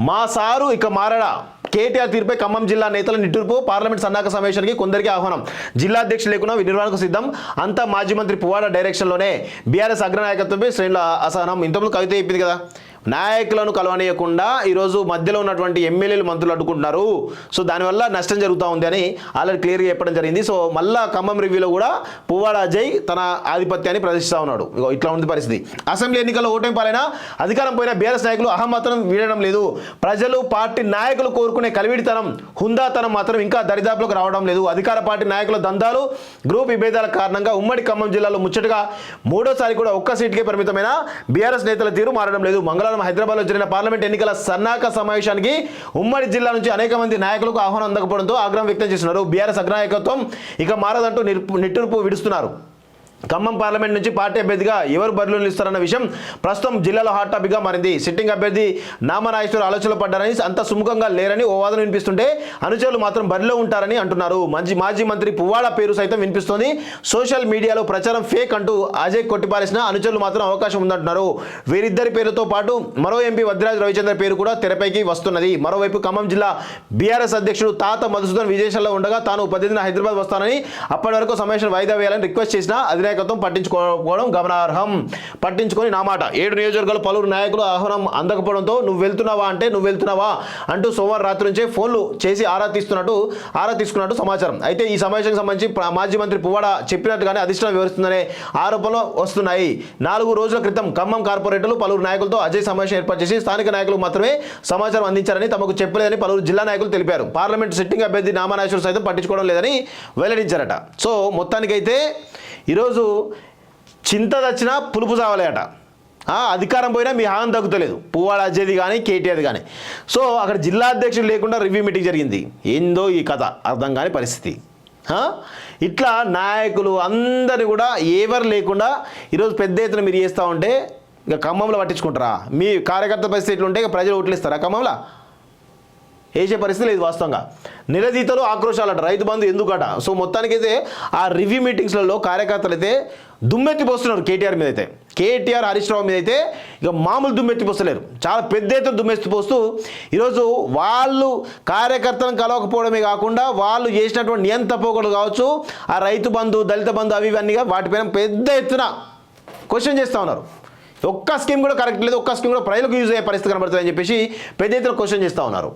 మా సారు ఇక మారడా కేటీఆర్ తీరుపై ఖమ్మం జిల్లా నేతల నిట్టూర్పు పార్లమెంట్ సన్నాహక సమావేశానికి కొందరికి ఆహ్వానం. జిల్లా అధ్యక్షులు లేకుండా నిర్వహణకు సిద్ధం. అంతా మాజీ మంత్రి పువ్వాడ డైరెక్షన్లోనే. బీఆర్ఎస్ అగ్రనాయకత్వంపై శ్రేణుల అసహనం. ఇంతకుముందు కవిత చెప్పింది కదా. నాయకులను కలవనీయకుండా ఈరోజు మధ్యలో ఉన్నటువంటి ఎమ్మెల్యేలు మంత్రులు అడ్డుకుంటున్నారు. సో దానివల్ల నష్టం జరుగుతూ ఉంది అని ఆల్రెడీ క్లియర్గా చెప్పడం జరిగింది. సో మళ్ళా ఖమ్మం రివ్యూలో కూడా పువ్వాడ అజయ్ తన ఆధిపత్యాన్ని ప్రదర్శిస్తూ ఉన్నాడు. ఇట్లా ఉంది పరిస్థితి. అసెంబ్లీ ఎన్నికల్లో ఓటమి పాలైన అధికారం పోయిన బీఆర్ఎస్ నాయకులు అహం మాత్రం వీడడం లేదు. ప్రజలు పార్టీ నాయకులు కోరుకునే కలివిడితనం హుందాతనం మాత్రం ఇంకా దరిదాపులకు రావడం లేదు. అధికార పార్టీ నాయకుల దందాలు గ్రూప్ విభేదాల కారణంగా ఉమ్మడి ఖమ్మం జిల్లాలో ముచ్చటగా మూడోసారి కూడా ఒక్క సీటుకే పరిమితమైన బీఆర్ఎస్ నేతల తీరు మారడం లేదు. మంగళవారం హైదరాబాద్లో జరిగిన పార్లమెంట్ ఎన్నికల సన్నాహక సమావేశానికి ఉమ్మడి జిల్లా నుంచి అనేక మంది నాయకులకు ఆహ్వానం అందకపోవడంతో ఆగ్రహం వ్యక్తం చేస్తున్నారు. బీఆర్ఎస్ అగ్రనాయకత్వం ఇక మారదంటూ నిరుపు నిట్టూర్పు విడుస్తున్నారు. ఖమ్మం పార్లమెంట్ నుంచి పార్టీ అభ్యర్థిగా ఎవరు బరిలో నిలుస్తారన్న విషయం ప్రస్తుతం జిల్లాలో హాట్ టాపిక్గా మారింది. సిట్టింగ్ అభ్యర్థి నామనాగేశ్వర ఆలోచనలు పడ్డారని అంత సుముఖంగా లేరని ఓ వాదన వినిపిస్తుంటే అనుచరులు మాత్రం బరిలో ఉంటారని అంటున్నారు. మంచి మాజీ మంత్రి పువ్వాడ పేరు సైతం వినిపిస్తోంది. సోషల్ మీడియాలో ప్రచారం ఫేక్ అంటూ అజయ్ కొట్టిపారేసిన అనుచరులు మాత్రం అవకాశం ఉందంటున్నారు. వీరిద్దరి పేరుతో పాటు మరో ఎంపీ వద్రాజ్ రవిచంద్ర పేరు కూడా తెరపైకి వస్తున్నది. మరోవైపు ఖమ్మం జిల్లా బీఆర్ఎస్ అధ్యక్షుడు తాత మధుసూదన్ విదేశాల్లో ఉండగా తాను ప్రతిదిన హైదరాబాద్ వస్తానని అప్పటి వరకు సమావేశం వాయిదా వేయాలని రిక్వెస్ట్ చేసిన అధినాయకత్వం పట్టించుకోవడం గమనార్హం. పట్టించుకొని నా మాట. ఏడు నియోజకవర్గాలు పలువురు నాయకులు ఆహ్వానం అందకపోవడంతో నువ్వు వెళ్తున్నావా అంటే నువ్వు వెళ్తున్నావా? అంటూ సోమవారం రాత్రి నుంచే ఫోన్లు చేసి ఆరా తీస్తున్నట్టు ఆరా తీసుకున్నట్టు సమాచారం. అయితే ఈ సమావేశానికి సంబంధించి మాజీ మంత్రి పువ్వాడ చెప్పినట్టుగానే అధిష్టానం వివరిస్తుందనే ఆరోపణలు వస్తున్నాయి. నాలుగు రోజుల క్రితం ఖమ్మం కార్పొరేటర్లు పలువురు నాయకులతో అజయ్ సమావేశం ఏర్పాటు చేసి స్థానిక నాయకులకు మాత్రమే సమాచారం అందించారని తమకు చెప్పలేదని పలువురు జిల్లా నాయకులు తెలిపారు. పార్లమెంట్ సిట్టింగ్ అభ్యర్థి నామనాశ్వర్ సైతం పట్టించుకోవడం లేదని వెల్లడించారట. సో మొత్తానికైతే ఈరోజు చింత దచ్చినా పులుపు చావలేట ఆ, అధికారం పోయినా మీ హాని తగ్గుతలేదు. పువ్వాడ అజయ్ది కానీ కేటీఆర్ది కానీ సో అక్కడ జిల్లా అధ్యక్షుడు లేకుండా రివ్యూ మీటింగ్ జరిగింది. ఏందో ఈ కథ అర్థం కాని పరిస్థితి. ఇట్లా నాయకులు అందరినీ కూడా ఎవరు లేకుండా ఈరోజు పెద్ద ఎత్తున మీరు చేస్తూ ఉంటే ఇక ఖమ్మంలో పట్టించుకుంటారా? మీ కార్యకర్త పరిస్థితి ఎట్లుంటే ఇక ప్రజలు ఓట్లు ఇస్తారా ఖమ్మంలో? వేసే పరిస్థితి లేదు వాస్తవంగా. నిలదీతలు ఆక్రోశాలట రైతు బంధు ఎందుకట? సో మొత్తానికైతే ఆ రివ్యూ మీటింగ్స్లలో కార్యకర్తలు అయితే దుమ్మెత్తిపోస్తున్నారు కేటీఆర్ మీద అయితే కేటీఆర్ హరీష్ రావు మీద అయితే ఇక మామూలు దుమ్మెత్తిపోస్తలేరు. చాలా పెద్ద ఎత్తున దుమ్మెత్తిపోస్తూ ఈరోజు వాళ్ళు కార్యకర్తలను కలవకపోవడమే కాకుండా వాళ్ళు చేసినటువంటి నియంత పోగొలు కావచ్చు ఆ రైతు బంధు దళిత బంధు అవి ఇవన్నీగా వాటిపైన పెద్ద ఎత్తున క్వశ్చన్ చేస్తూ ఉన్నారు. ఒక్క స్కీమ్ కూడా కరెక్ట్ లేదు ఒక్క స్కీమ్ కూడా ప్రజలకు యూజ్ అయ్యే పరిస్థితి కనబడుతుందని చెప్పేసి పెద్ద ఎత్తున క్వశ్చన్ చేస్తూ ఉన్నారు.